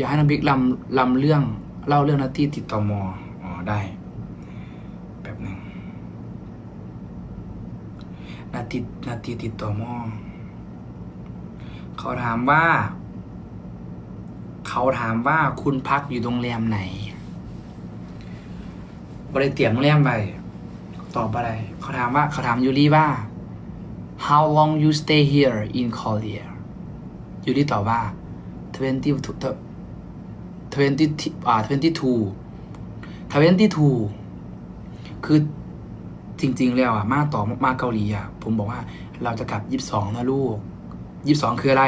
อยากให้น้ำพริกลำลำเรื่องเล่าเรื่องหนาที่ติดต่อมออ๋อได้แบบหนึ่งนาทีนาทีติดต่อมอเขาถามว่า เขาถามว่าคุณพักอยู่โรงแรมไหนบริเตียมโรงแรมไปตอบอะไร เขาถามว่าเขาถามยูรีว่า how long you stay here in Korea ยูรีตอบว่า twenty twenty อ่า twenty two twenty two คือจริง ๆ แล้วอะ มาต่อมาเกาหลีอะ ผมบอกว่าเราจะกลับยี่สิบสองนะลูกยี่สิบสองคืออะไร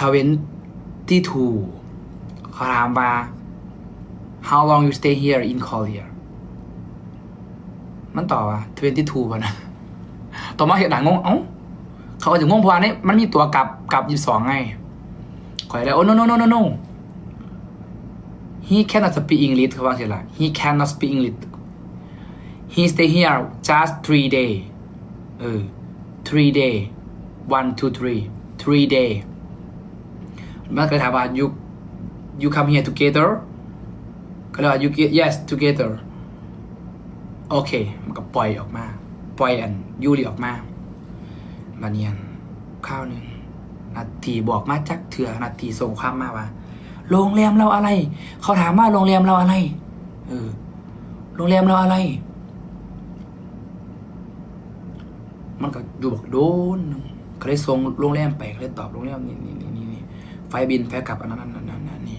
twenty two เขาถามว่า how long you stay here in Korea มันต่อว่า twenty two ป่ะนะ ต่อมาเห็นหนังงง เอ้า เขาก็จะงงเพราะว่านี่มันมีตัวกลับกลับยี่สิบสองไงขอยเลยโอ้ no no no no no he cannot speak English เขาว่าเสียละ he cannot speak English he stay here just three day เออ three day one two three three day มันก็เลยถามว่า you you come here together ก็เลยว่า you get yes together โอเค มันก็ปล่อยออกมา ปล่อยอันยูริออกมาบาเนียนข้าวหนึ่งนาทีบอกมาจักเถื่อนาทีส่งความมาว่า โรงแรมเราอะไร เขาถามว่าโรงแรมเราอะไรเออโรงแรมเราอะไร มันก็อยู่บอกโดนหนึ่งก็เลยส่งโรงแรมไปก็เลยตอบโรงแรมนี่นี่นี่นี่ไฟบินไฟกลับอันนั้นอันนั้นอันนั้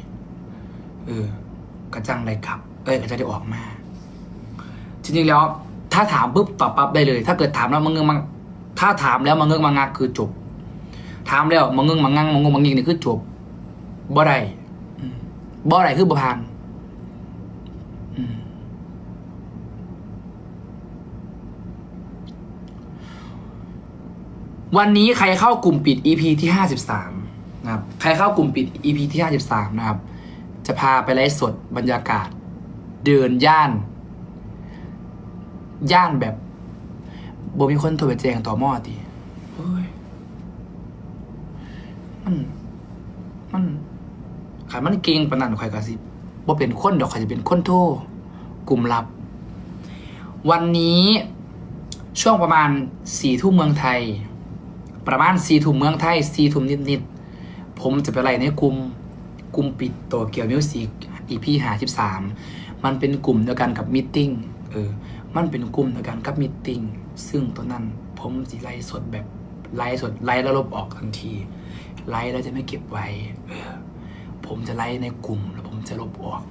เออกระจังไรกลับ เอ้ยก็จะได้ออกมา จริงๆแล้ว ถ้าถามปุ๊บตอบปั๊บได้เลย ถ้าเกิดถามแล้วมังเงงมังถ้าถามแล้วมังเงงมังงักคือจบ ถามแล้วมังเงงมังงังมังงงมังงิงนี่คือจบบ่ได้ บ่ได้คือบ่ผ่านอืมวันนี้ใครเข้ากลุ่มปิด EP ที่ห้าสิบสามนะครับ ใครเข้ากลุ่มปิด EP ที่ห้าสิบสามนะครับ จะพาไปไลฟ์สดบรรยากาศ เดินย่าน ย่านแบบบ่มีคนโทรไปแจ้งต่อหม้อติเฮ้ยมัน มัน ขันมันเก่งปนนันข่อยกะสิบ่าเป็นคนดอกข่อยจะเป็นคนโทรกลุ่มลับ วันนี้ช่วงประมาณสี่ทุ่มเมืองไทย ประมาณสี่ทุ่มเมืองไทยสี่ทุ่มนิดๆผมจะไปไล่ในกลุ่มกลุ่มปิดตัวเกี่ยวมิวสิกอีพีหาสิบสามมันเป็นกลุ่มเดียวกันกับมิทติ้งเออมันเป็นกลุ่มเดียวกันกับมิทติ้งซึ่งตอนนั้นผมสิไล่สดแบบไล่สดไล่แล้วลบออกทันทีไล่แล้วจะไม่เก็บไว้เออ ผมจะไล่ในกลุ่มแล้วผมจะลบออก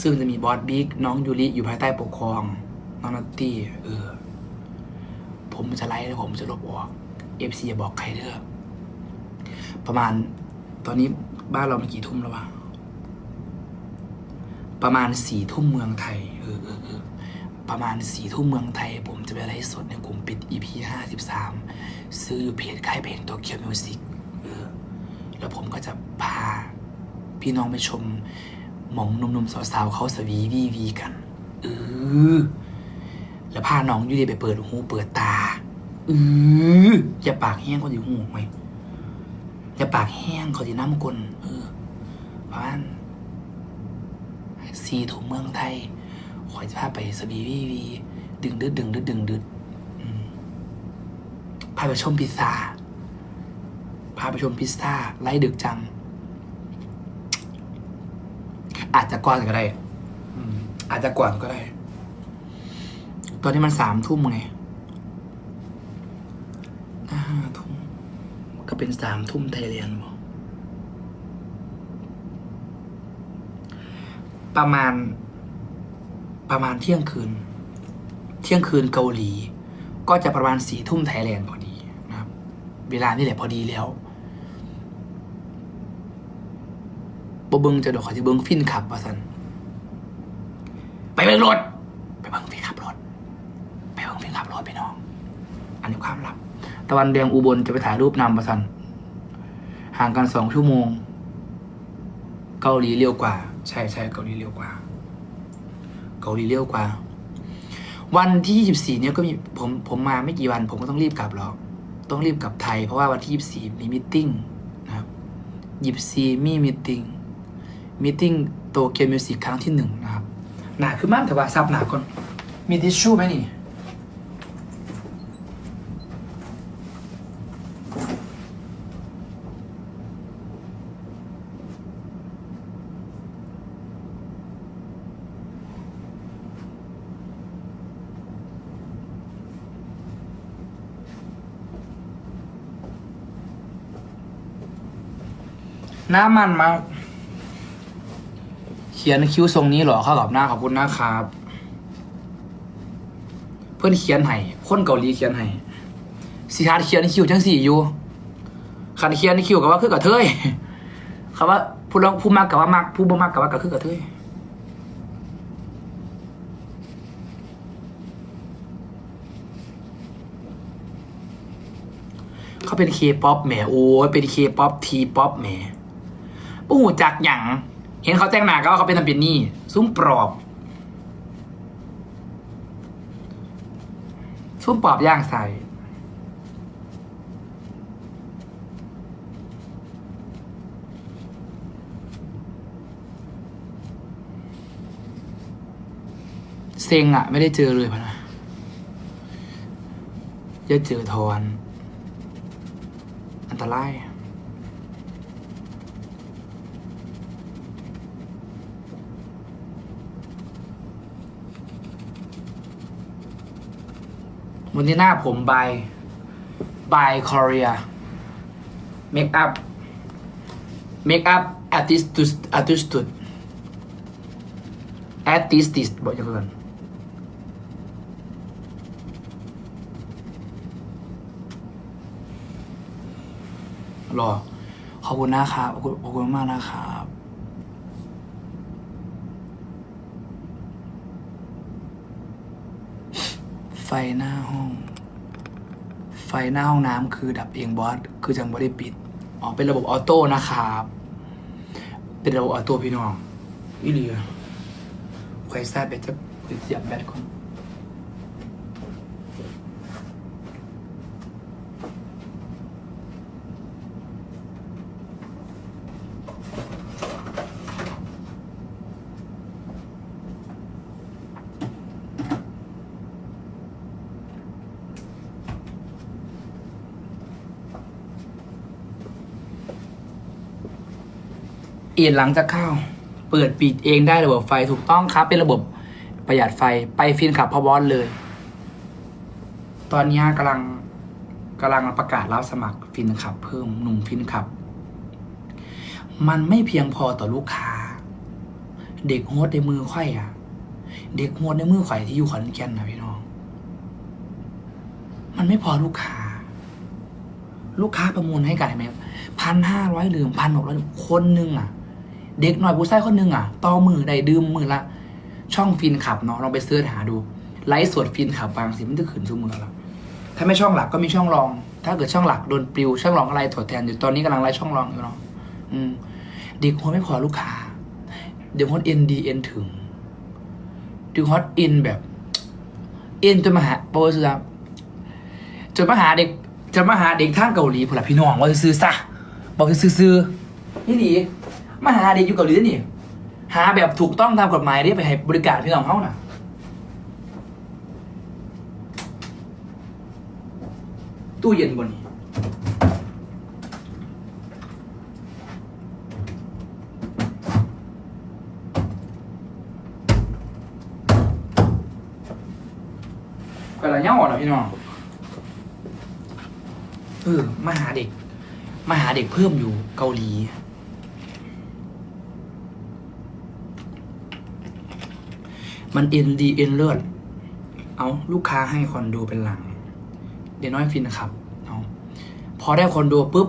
ซึ่งจะมีบอสบิ๊กน้องยูริอยู่ภายใต้ปกครอง น้องนัตตี้เออ ผมจะไล่แล้วผมจะลบออกเอฟซีอย่าบอกใครเด้อประมาณตอนนี้บ้านเรามันกี่ทุ่มแล้ววะประมาณสี่ทุ่มเมืองไทยเออเออเออประมาณสี่ทุ่มเมืองไทย ผมจะไปไลฟ์สดในกลุ่มปิด EP ห้าสิบสามซื้ออยู่เพจค่ายเพลงโตเกียวมิวสิกเออแล้วผมก็จะพา พี่น้องไปชมหมองหนุ่มๆสาวๆเขาสวีวีวีกันเออแล้วพาน้องยูดีไปเปิดหูเปิดตาเอออย่าปากแห้งคนอยู่หูไหมอย่าปากแห้งเขาจะน้ำกลนเออประมาณสี่ถุงเมืองไทยขอยจะพาไปสบีวีวี ดึงดึดดึงดึดดึงดึดพาไปชมพิซซ่าพาไปชมพิซซ่าไล่ดึกจัง อาจจะก่อนก็ได้อืมอาจจะก่อนก็ได้ ตอนนี้มันสามทุ่มไงห้าทุ่มก็เป็นสามทุ่มไทยเรียนบอกประมาณ ประมาณเที่ยงคืน เที่ยงคืนเกาหลี ก็จะประมาณสี่ทุ่มไทยแลนด์พอดีนะครับ เวลานี่แหละพอดีแล้ว บ่เบิ้งจะดอกขอจะเบิ้งฟินขับว่าสันไปเบิงรถ ไปเบิ้งฟินขับรถ ไปเบิ้งฟินขับรถไปน้อง อันนี้ความลับ ตะวันแดงอุบลจะไปถ่ายรูปนำประสันห่างกันสองชั่วโมง เกาหลีเร็วกว่า ใช่ใช่เกาหลีเร็วกว่า เกาหลีเร็วกว่า วันที่ยี่สิบสี่เนี่ยก็มีผมผมมาไม่กี่วัน ผมก็ต้องรีบกลับหรอกต้องรีบกลับไทย เพราะว่าวันที่ยี่สิบสี่มีมิทติ้งนะครับยิบซีมีมิทติ้ง มิทติ้งโตเกียวมิวสิกครั้งที่หนึ่งนะครับ หนาคือมากแต่ว่าซับหนาก่อน มีทิชชู่ไหมนี่ น้ามันมาก ขียนคิ้วทรงนี้หรอเข้ากับหน้าขอบคุณนะครับ เพื่อนเขียนให้คนเกาหลีเขียนให้สีฮาร์ดเขียนคิ้วจังสี่อยู่ขันเขียนคิ้วกับว่าคือกับเทยคำว่าผู้ลองผู้มากกับว่ามากผู้บ่มากกับว่ากับคือกับเทยเขาเป็นเคป๊อปแหมโอ้ยเป็นเคป๊อปทีป๊อปแหมปู้จักหยัง เห็นเขาแต่งหน้าก็ว่าเขาเป็นทำเป็นนี่ซุ้มปลอบซุ้มปลอบย่างใส่เซ็งอะไม่ได้เจอเลยพะนะจะเจอทอน อันตราย วันนี้หน้าผมบายบายคอเรียเมคอัพเมคอัพอาร์ติสตุสอาร์ติสตุดอาร์ติสติสบอกจะเพื่อนรอขอบคุณนะครับขอบคุณขอบคุณมากนะครับ ไฟ หน้าห้อง ไฟหน้าห้องน้ำคือดับเองบอส คือจังบ่ได้ปิด อ๋อ เป็นระบบออโต้นะครับ เป็นระบบออโต้พี่น้องอีเลียไฟแซ่บเบจะเสียบแบตก่อน เอียนหลังจากเข้า เปิดปิดเองได้ระบบไฟถูกต้องครับ เป็นระบบประหยัดไฟไปฟินขับพอบอสเลย ตอนนี้กำลังกำลังประกาศรับสมัครฟินขับ เพิ่มหนุ่มฟินขับ มันไม่เพียงพอต่อลูกค้า เด็กโฮสในมือไข่อะเด็กโฮสในมือไข่ที่อยู่ขอนแก่นนะพี่น้อง มันไม่พอลูกค้า ลูกค้าประมูลให้กันเห็นไหมพันห้าร้อยหรือพันหกร้อยคนหนึ่งอะ เด็กหน่อยผู้ชายคนหนึ่งอะต่อมือได้ดื่มมือละ ช่องฟินขับเนาะลองไปเสิร์ชหาดูไลฟ์สดฟินขับบางสิมันจะขึ้นชั่วมือแล้วถ้าไม่ช่องหลักก็มีช่องรอง ถ้าเกิดช่องหลักโดนปลิวช่องรองอะไรถอดแทนอยู่ตอนนี้กำลังไล่ช่องรองอยู่เนาะอืมเด็กคนไม่พอลูกค้าเด็กคนเอ็นดีเอ็นถึงเด็กฮอตเอ็นแบบเอ็นจนมาหาโปรสุดาจนมาหาเด็กจะมาหาเด็กทางเกาหลีพนละพี่น้องว่าซื้อซะบอกซื้อๆนี่ดี มาหาเด็กอยู่เกาหลีนี่ หาแบบถูกต้องตามกฎหมายที่ไปให้บริการพี่น้องเขาน่ะตู้เย็นบนนี้ก็ละเงี้ยอ่อนอะพี่น้องเออมาหาเด็ก มาหาเด็กเพิ่มอยู่เกาหลี มันเอ็นดีเอ็นเลือดเอาลูกค้าให้คอนโดเป็นหลัง เด็กน้อยฟินขับเอาพอได้คอนโดปุ๊บ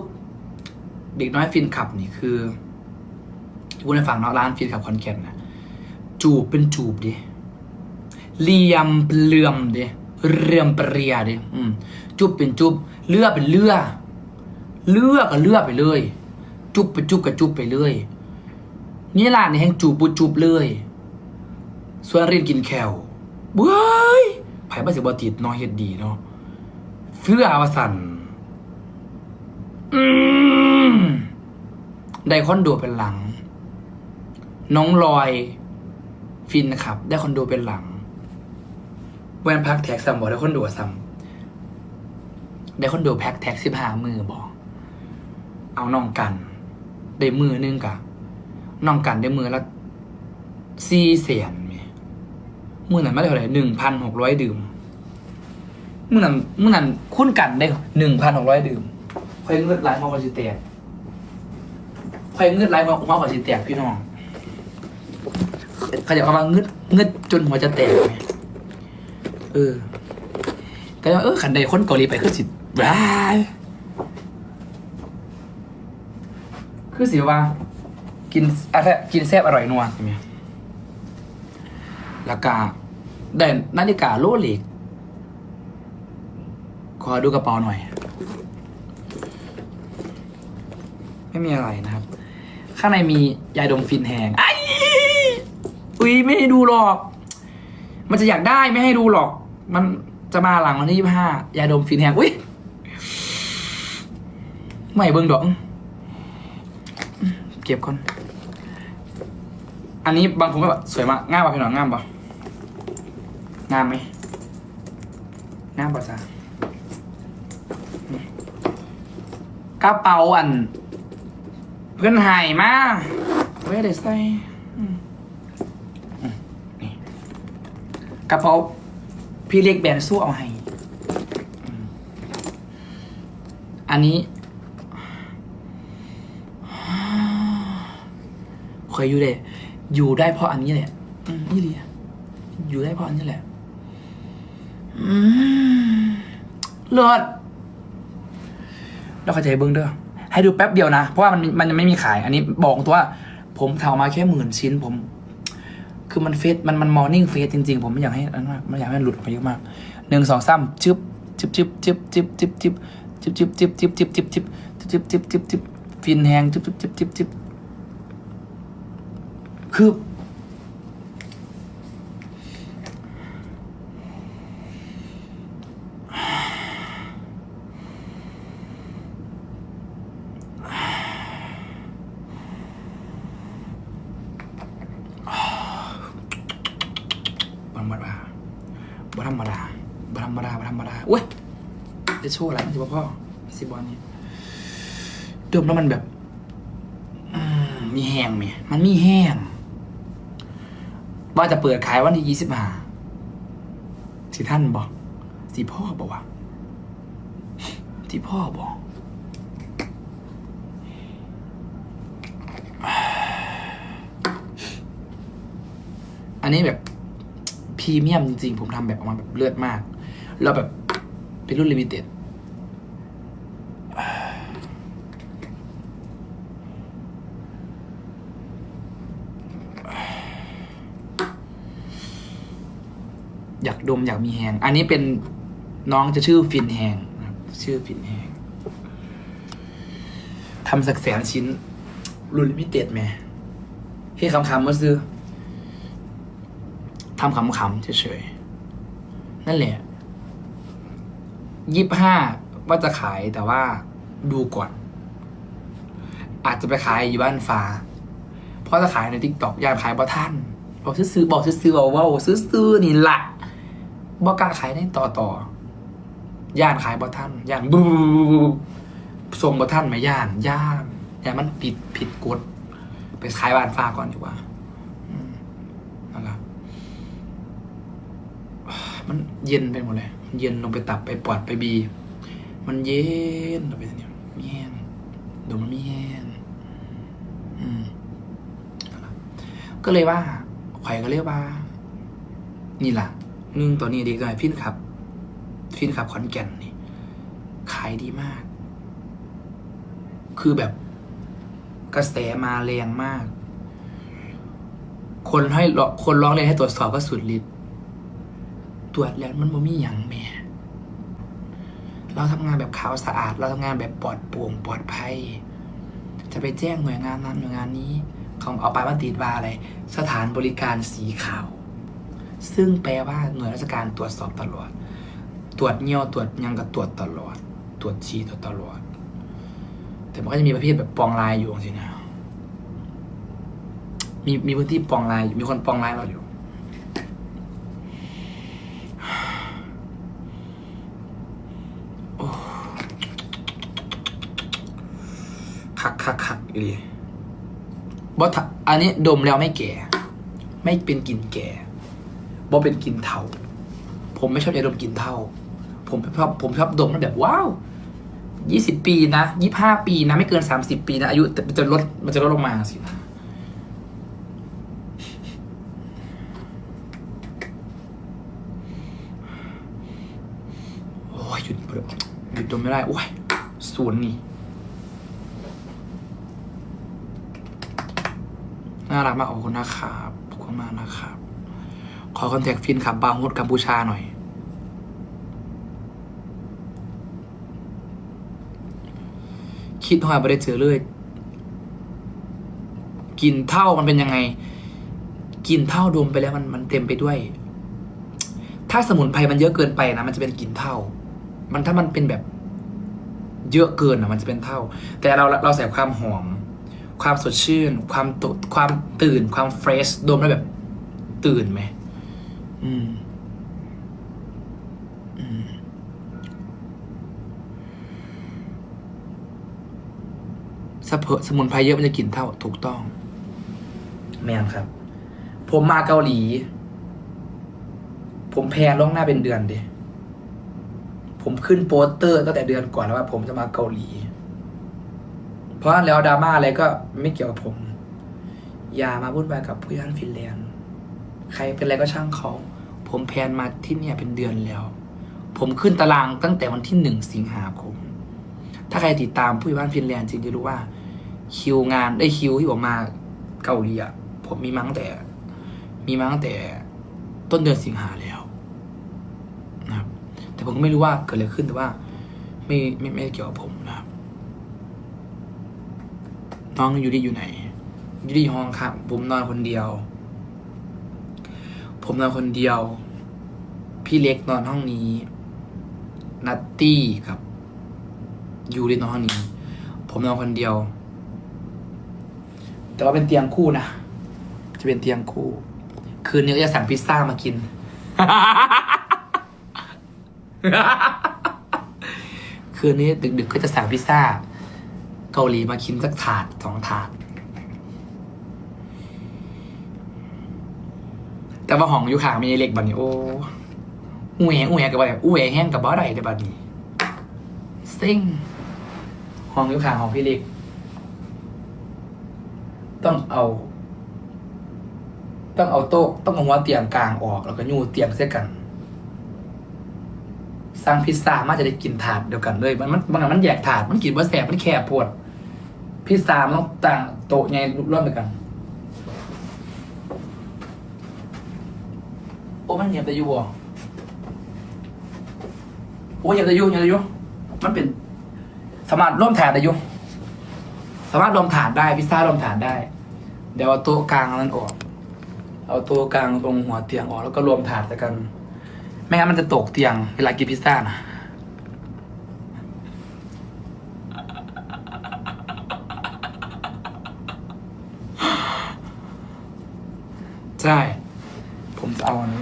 เด็กน้อยฟินขับนี่คือพูดในฝั่งเนาะร้านฟินขับคอนแกนนะจูบเป็นจูบดิเลียมเปลื่อมดิเรียมเปรียดิจุบเป็นจุบเลือเป็นเลือเลือกับเลือไปเลย จุบเป็นจุบกับจุบไปเลยนี่ร้านนี่แห่งจูบบุจูบเลย ส่วนเรียนกินแคลเบ้ยไผ่บ้าสิบติดเนอเฮ็ดดีเนาะเฟื่ออวสันได้คอนโดเป็นหลัง น้องลอย ฟินนะครับ ได้คอนโดเป็นหลัง แวนพักแท็กซัมบอกได้คอนโดซัมได้คอนโดแพ็กแท็กสิบห้ามือบอก เอาน้องกัน ได้มือหนึงกะน้องกันได้มือละสี่แสนแห มมือนั้นไม่ได้เท่าไหร่หนึ่งพันหกร้อยดื่มมือนั้นมือนั้นคุ้นกันได้หนึ่งพันหกร้อยดื่มคอยเงือดไหลมากกว่าสิแตกคอยเงือดไหลมากกว่าสิแตกพี่น้องเขาจะเอามาเงืดเงืดจนหัวจะแตกไหมเออก็เลยว่าเออขันใดคนเกาหลีไปคือสิบ้ายคือสิว่า กินอะไรกินแซ่บอร่อยนัวใช่ไหม แล้วก็ได้นาฬิกาโรเล็กขอดูกระเป๋าหน่อย ไม่มีอะไรนะครับ ข้างในมียาดมฟินแหงไอ้อุ้ยไม่ให้ดูหรอก มันจะอยากได้ไม่ให้ดูหรอก มันจะมาหลังวันที่ยี่ห้ายาดมฟินแหงอุ้ยไม่เบิ่งดอก เก็บก่อน อันนี้บางคนก็แบบสวยมากง่ามป่ะพี่หน่อยง่ามป่ะ งามไหมงามป่ะจ๊ะกระเป๋าอัน เพื่อนหายมาเว้ยเดี๋ยวใส่กระเป๋าพี่เล็กแบนสู้เอาให้ อันนี้เคยอยู่เลยอยู่ได้เพราะอันนี้แหละ อืมนี่เลยอยู่ได้เพราะอันนี้แหละ เลิศแล้วเข้าใจเบิ้งเด้อให้ดูแป๊บเดียวนะ เพราะว่ามันมันยังไม่มีขาย อันนี้บอกตัวว่า ผมทำมาแค่หมื่นชิ้น ผม คือมันเฟซมันมันมอร์นิ่งเฟซจริงๆ ผมไม่อยากให้อันมากไม่อยากให้มันหลุดออกไปเยอะมากหนึ่งสองสามจึ๊บจึ๊บจึ๊บจึ๊บจึ๊บจึ๊บจึ๊บจึ๊บจึ๊บจึ๊บจึ๊บจึ๊บจึ๊บจึ๊บจึ๊บจึ๊บจึ๊บจึ๊บฟินแหงจิบจึ๊บจึ๊บจึ๊บจึ๊บคือบ่ธรรมดาบ่ธรรมดาบ่ธรรมดาบ่ธรรมดาเว้ยจะ โชว์อะสิพ่อสิบอลนี้ดมแล้วมันแบบมมีแห้งไหมมันมีแห้ง ว่าจะเปิดขายวันที่ยี่สิบห้าสิท่านบอกสิพ่อบอกว่าสิพ่อบอกอันนี้แบบพรีเมียมจริงๆ ผมทำแบบออกมาแบบเลือดมาก แล้วแบบเป็นรุ่นลิมิเต็ด อยาก ดมอยากมีแหง อันนี้เป็นน้องจะชื่อฟินแหงนะครับ ชื่อฟินแหงทำสักแสนชิ้นรุ่นลิมิเต็ดไหมเฮ้คำคำมาซื้อทำขำๆเฉยๆนั่นแหละยี่ห้าว่าจะขายแต่ว่าดูก่อน อาจจะไปขายอยู่บ้านฟ้า เพราะจะขายในทิกตอกอยากขายบอท่านบอกซื้อๆบอกซื้อๆเอาว่าซื้อๆนี่แหละ บอกล้าขายในต่อต่อย่านขายบอท่านย่านบูส่งบอท่านไหมาย่านย่านย่านมันผิดผิดกฎไปขายบ้านฟ้าก่อนดีกว่าอืมนั่นแหละมันเย็นไปหมดเลยมันเย็นลงไปตับไปปอดไปบี มันเย็นลงไปเนี่ยมีแห้งดูมันมีแห้งอืมนั่นล่ะก็เลยว่าข่อยก็เรียกว่า นี่ล่ะ หนึ่งตัวนี้ดีเลยฟินครับ ฟินครับขอนแก่นนี่ขายดีมาก คือแบบกระแสมาแรงมาก คนให้คนร้องเรียนให้ตรวจสอบก็สุดฤทธิ์ตรวจแล้วมันบ่มีอย่างแม่เราทำงานแบบขาวสะอาด เราทำงานแบบปลอดโปร่งปลอดภัย จะไปแจ้งหน่วยงานนั้นหน่วยงานนี้เขาเอาไปว่าติดว่าอะไร สถานบริการสีขาว ซึ่งแปลว่าหน่วยราชการตรวจสอบตลอด ตรวจเงี้ยวตรวจยังก็ตรวจตลอด ตรวจชีตรวจตลอด แต่มันก็จะมีประเภทแบบปองลายอยู่สินะมีมีพื้นที่ปองลายมีคนปองลายเราอยู่ คักคักคักอีหลีบอทอันนี้ดมแล้วไม่แก่ ไม่เป็นกลิ่นแก่ บอเป็นกลิ่นเทาผมไม่ชอบยาดมกลิ่นเทาผมชอบผมชอบดมแบบว้าวยี่สิบปีนะยี่ห้าปีนะ ไม่เกินสามสิบปีนะ อายุมันจะลดมันจะลดลงมาสิโอ้ยหยุดหยุดดมไม่ได้ โอ้ยศูนนี่ น่ารักมากขอบคุณนะครับขอบคุณมากนะครับ ขอคอนแทคฟินขับบาร์โฮดกัมพูชาหน่อย คิดหอยไม่ได้เจอเลยกินเท่ามันเป็นยังไงกินเท่าดมไปแล้วมันมันเต็มไปด้วย ถ้าสมุนไพรมันเยอะเกินไปนะมันจะเป็นกลิ่นเท่า มันถ้ามันเป็นแบบเยอะเกินอะมันจะเป็นเท่า แต่เราเราใส่ความหอม ความสดชื่น ความตความตื่น ความเฟรชดมแล้วแบบตื่นไหม อืม อืม สะเพสมุนไพรเยอะมันจะกลิ่นเท่า ถูกต้อง แมนครับ ผมมาเกาหลี ผมแพลนล่วงหน้าเป็นเดือนเดยผมขึ้นโปสเตอร์ตั้งแต่เดือนก่อนแล้วว่า ผมจะมาเกาหลี เพราะแล้วดราม่าอะไรก็ไม่เกี่ยวกับผม อย่ามาพูดไปกับผู้ย่านฟินแลนด์ ใครเป็นอะไรก็ช่างเขา ผมแพนมาที่เนี่ยเป็นเดือนแล้ว ผมขึ้นตารางตั้งแต่วันที่หนึ่งสิงหาคม ถ้าใครติดตามผู้ย่านฟินแลนด์จริงจะรู้ว่า คิวงานได้คิวที่ผมมาเกาหลีอะผมมีมั้งแต่ มีมั้งแต่ต้นเดือนสิงหาแล้วนะครับแต่ผมก็ไม่รู้ว่าเกิดอะไรขึ้นแต่ว่าไม่ไม่ไม่ได้เกี่ยวกับผมนะครับ น้องอยู่ดีอยู่ไหน อยู่ดีห้องครับผมนอนคนเดียว ผมนอนคนเดียว พี่เล็กนอนห้องนี้ นัตตี้กับยูรินอนห้องนี้ ผมนอนคนเดียว แต่ว่าเป็นเตียงคู่นะ จะเป็นเตียงคู่ คืนนี้ก็จะสั่งพิซซ่ามากิน คืนนี้ดึกๆก็จะสั่งพิซซ่า เกาหลีมากินสักถาดสองถาด แต่ว่าห้องอยู่ข้างมีเล็กบัดนี้โอ้อูแหงอูแหงกับแบบอูแหงแห้งกับบ่ได้แต่บัดนี้ซิ่งห้องอยู่ข้างของพี่เล็ก ต้องเอา ต้องเอาโต๊ะต้องเอาหัวเตียงกลางออก แล้วก็ยูเตียงเสียกันสั่งพิซซ่ามาจะได้กินถาดเดียวกันเลยมันมันบางอันมันแยกถาดมันกินว่าแสบมันแคบปวดพิซซ่ามันต้องต่างโต๊ะไงร่วมเดียวกัน โอ้ มันเหยียบแต่อยูบ่โอ้เหยียบแต่อยูเหยียบแต่อยูมันเป็น สามารถร่วมถาดได้อยูสามารถรวมถาดได้พิซซ่ารวมถาดได้ เดี๋ยวเอาโต๊ะกลางนั้นออก เอาโต๊ะกลางตรงหัวเตียงออกแล้วก็รวมถาดกัน ไม่งั้นมันจะตกเตียงเวลากินพิซซ่านะใช่ ผมจะเอาอันนี้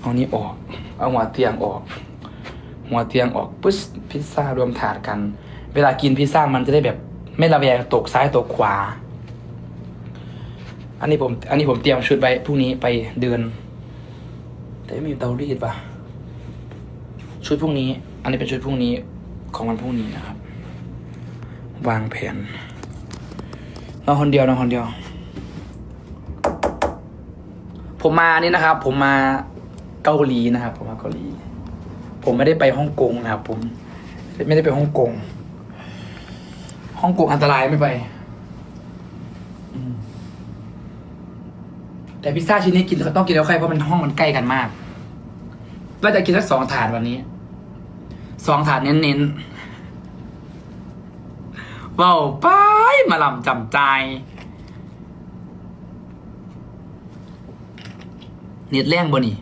เอานี้ออก เอาหัวเตียงออก หัวเตียงออกปุ๊บพิซซ่ารวมถาดกัน เวลากินพิซซ่ามันจะได้แบบ ไม่ระแวงตกซ้ายตกขวา อันนี้ผม อันนี้ผมเตรียมชุดไปพรุ่งนี้ไปเดือนแต่ไม่มีเตารีดปะชุดพรุ่งนี้ อันนี้เป็นชุดพรุ่งนี้ของวันพรุ่งนี้นะครับ วางแผนนอนคนเดียวนอนคนเดียว ผมมานี่นะครับ ผมมาเกาหลีนะครับ ผมมาเกาหลี ผมไม่ได้ไปฮ่องกงนะครับ ผม ไม่ได้ไปฮ่องกงฮ่องกงอันตรายไม่ไปแต่พิซซ่าชิ้นนี้กินต้องกินแล้วใครเพราะมันห้องมันใกล้กันมากว่าจะกินสักสองถาดวันนี้สองถาดเน้นๆว้าวไปมาลำจำใจ เน็ตแรงบ่นี่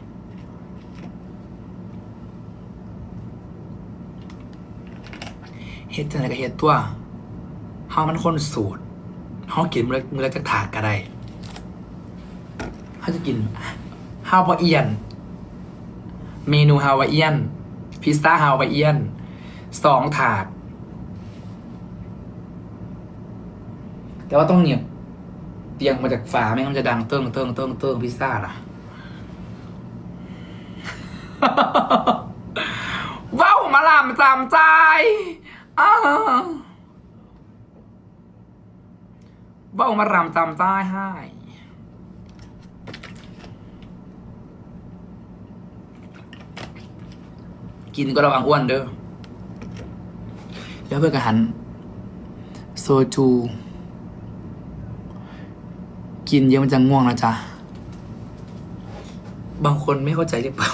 เฮ็ดจังไดก็เฮ็ดตัวเฮามันคนสูตรเขากินมื้อมื้อละจะถาดก็ได้เขาจะกินฮาวาเอียน เมนูฮาวาเอียน พิซซ่าฮาวาเอียนสองถาด แต่ว่าต้องเหนียบเตียงมาจากฝาไม่งั้นมันจะดังเติ้งเติ้งเติ้งเติ้งพิซซ่าล่ะ ว้าวมาลามจำใจอ้าวว้าวมารำจำใจให้กินก็ระวังอ้วนเด้อแล้วเพื่อนกระหัน โซจู กินเยอะมันจะง่วงนะจ๊ะ บางคนไม่เข้าใจหรือเปล่า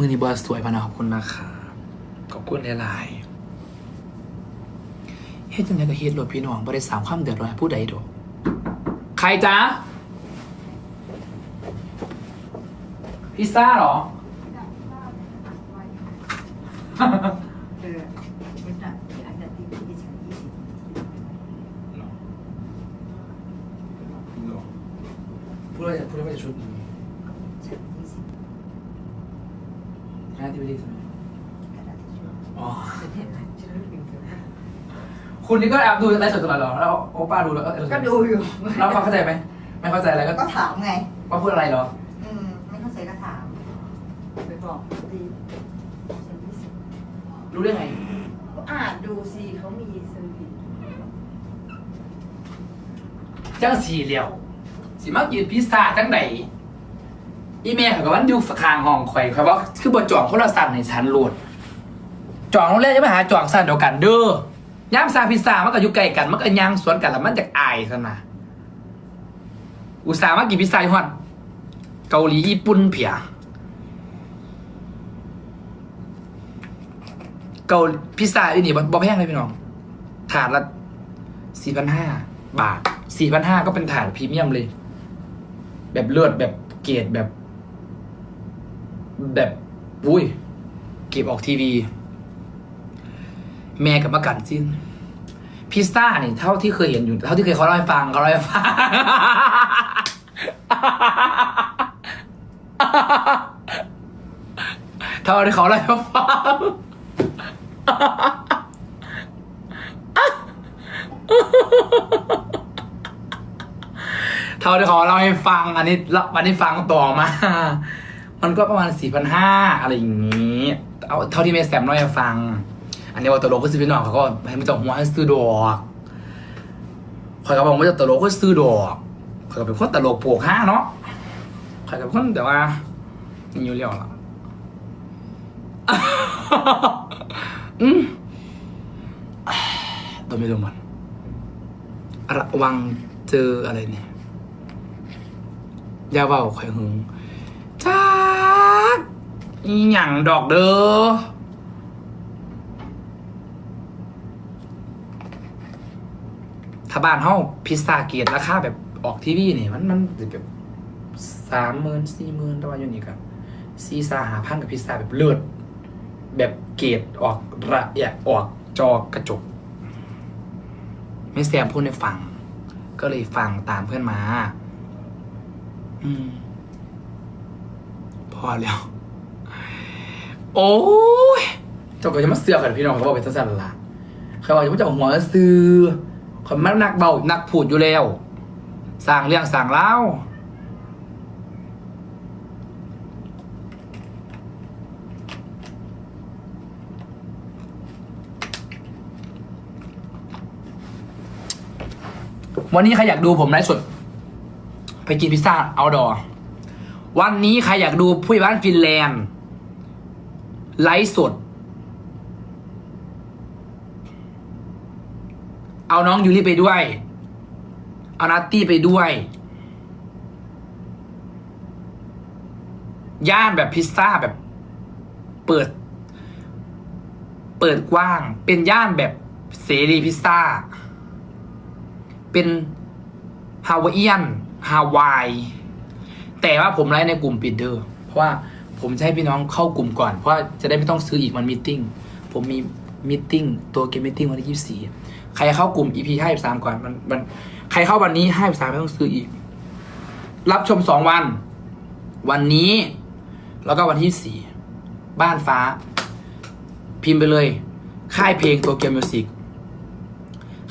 มือนี้บอสสวยพะนะขอบคุณนะคะขอบคุณหลายๆเฮ็ดจังไดก็เฮ็ดโหลดพี่น้องบ่ได้สามความเดือดร้อนให้ผู้ใดดอกใครจ๊ะพิซซ่าเหรอ เออเป็นหนักที่อันดับที่ที่ฉันยี่สิบพูดอะไรพูดอะไรชุดนี้ ฉันยี่สิบ งาน ที่ไม่ดีใช่ไหมกระดาษทิชชู่อ๋อฉันเห็นไหมฉันรู้สึกเกิดคุณนี่ก็แอบดูไลฟ์สดตลอดเหรอ แล้วโอป้าดูแล้วก็ก็ดูอยู่เราฟังเข้าใจไหม ไม่เข้าใจอะไรก็ก็ถามไง ว่าพูดอะไรเหรอ อืม ไม่เข้าใจก็ถาม ไปบอกดีฉันยี่สิบรู้ได้ไง ก็อ่านดูสิเขามีเซอร์วิสจังสีเหลียว สิมากินพิซซ่าจังไหน อีเมลเขาก็วันอยู่ข้างห้องข่อยเขาว่าคือบนจ่องโทรศัพท์ในชั้นโหลดจ่องโรงแรมจะไปหาจ่องสั้นเดียวกันเด้อย่ามซาพิซซ่ามันก็อยู่ใกล้กันมันก็ย่างสวนกันแล้วมันจะอายซะนะอุตส่าห์มากินพิซซ่าฮอดเกาหลีญี่ปุ่นเพียเกาพิซซ่าอยู่นี่บ่บ่แพงเลยพี่น้องถาดละสี่พันห้าบาทสี่พันห้าก็เป็นถาดพรีเมียมเลย แบบเลือดแบบเกรดแบบ แบบอุ้ย เก็บออกทีวี แม่กับประกันสิ้นพิซซ่านี่ยเท่าที่เคยเห็นอยู่ เท่าที่เคยเขาเล่าให้ฟังเขาเล่าให้ฟังเท่าที่เขาเล่าให้ฟังเท่าที่เขาเล่าให้ฟัง อันนี้ละวันนี้ฟังต่อมา มันก็ประมาณสี่พันห้าอะไรอย่างนี้ เอาเท่าที่เมสแซมเล่าให้ฟัง อันนี้ว่าตลกก็ซื้อพี่น้องเขาก็ให้ม่ต้องหัวให้ซื้อดอกคอยก็บอกว่าจะตลกก็ซื้อดอกคอยก็เป็นคนตลกโปกห้าเนาะคอยก็เป็นคนแต่ว่าอยู่เรียวละอืมตัวไม่รู้มันระวังเจออะไรเนี่ยยาเบาข่อยหึงจ้า อีหยังดอกเด้อถ้าบ้านเฮาพิซซ่าเกียรราคาแบบออกทีวีนี่มันมันแบบสามหมื่นสี่หมื่นแต่ว่าอยู่นี่ครับสี่าหาพันกับพิซซ่าแบบเลือด แบบเกรออกระเอียออกจอกระจก ไม่แซมพูดให้ฟัง ก็เลยฟังตามเพื่อนมา อืม พอแล้ว โอ้ยเจ้าก็จะมาเสือกกันพี่น้องเขาบอกเป็นสั้นๆละเขาบอกจะมาเจ้าหัวซื้อคนมันนักเบานักพูดอยู่แล้วสร้างเรื่องสร้างเล่าววันนี้ใครอยากดูผมไลฟ์สด ไปกินพิซซ่าเอาดอ วันนี้ใครอยากดูผู้ใหญ่บ้านฟินแลนด์ไลฟ์สด เอาน้องยูริไปด้วย เอานัตตี้ไปด้วย ย่านแบบพิซซ่าแบบเปิด เปิดกว้าง เป็นย่านแบบเสรีพิซซ่า เป็นฮาวาเอียนฮาวาย แต่ว่าผมไลฟ์ในกลุ่มปิดเด้อเพราะว่าผมจะให้พี่น้องเข้ากลุ่มก่อน เพราะจะได้ไม่ต้องซื้ออีกมันมีติ้งผมมีมิทติ้งตัวเกมมิทติ้งวันที่ยี่สี่ใครเข้ากลุ่ม EP ห้าสามก่อนมันมัน ใครเข้าวันนี้ห้าสามไม่ต้องซื้ออีก รับชมสองวัน วันนี้ แล้วก็วันที่สี่บ้านฟ้า พิมพ์ไปเลย ค่ายเพลงตัวเกมมิวสิก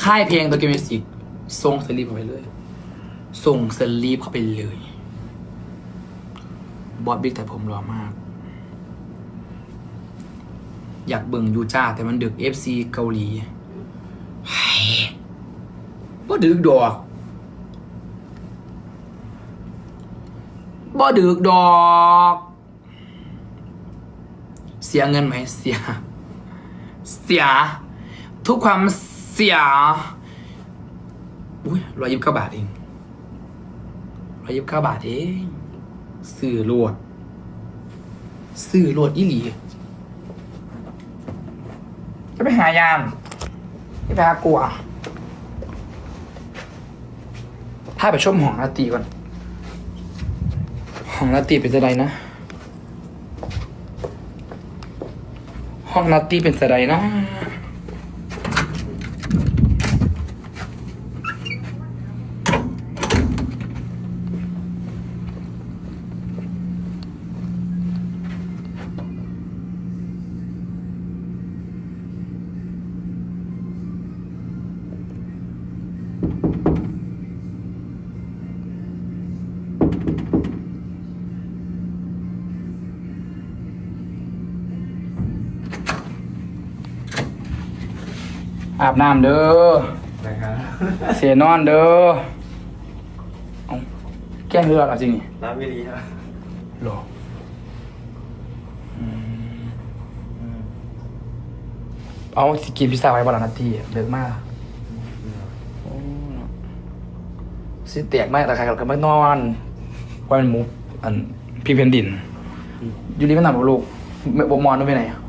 ค่ายเพลงตัวเกมมิวสิกส่งสลีปเข้าไปเลย ส่งสลีปเข้าไปเลย บอสบิ๊กแต่ผมรอมาก อยากเบิ่งยูจ้า แต่มันดึก FC เกาหลีบ่ดึกดอกบ่ดึกดอก เสียเงินไหมเสีย เสีย ทุกความเสีย อุ้ยร้อยยิบเก้าบาทเองร้อยยิบเก้าบาทเอง ซื้อโลดซื้อโลดอีหลี จะไปหายามจะไปหากลัวถ้าไปชมห้องนาตีก่อนห้องนาตีเป็นจะไดนะห้องนาตีเป็นจะไดนะ อาบน้ำเด้อนะครับเสียนอนเด้อเอาแกล้งเรือเหรอจริงนี่รับไม่ดีครับหรออืมเอาสิกินพิซซ่าไว้บนหลังนาทีเลิกมากโอ้เนาะสิแตกมากแต่ใครก็ไม่นอนว่าเป็นหมูอันพี่เพนดิน อยู่ริมแม่น้ำบ่ลูกไม่บ่มอนไม่ไปไหนอะ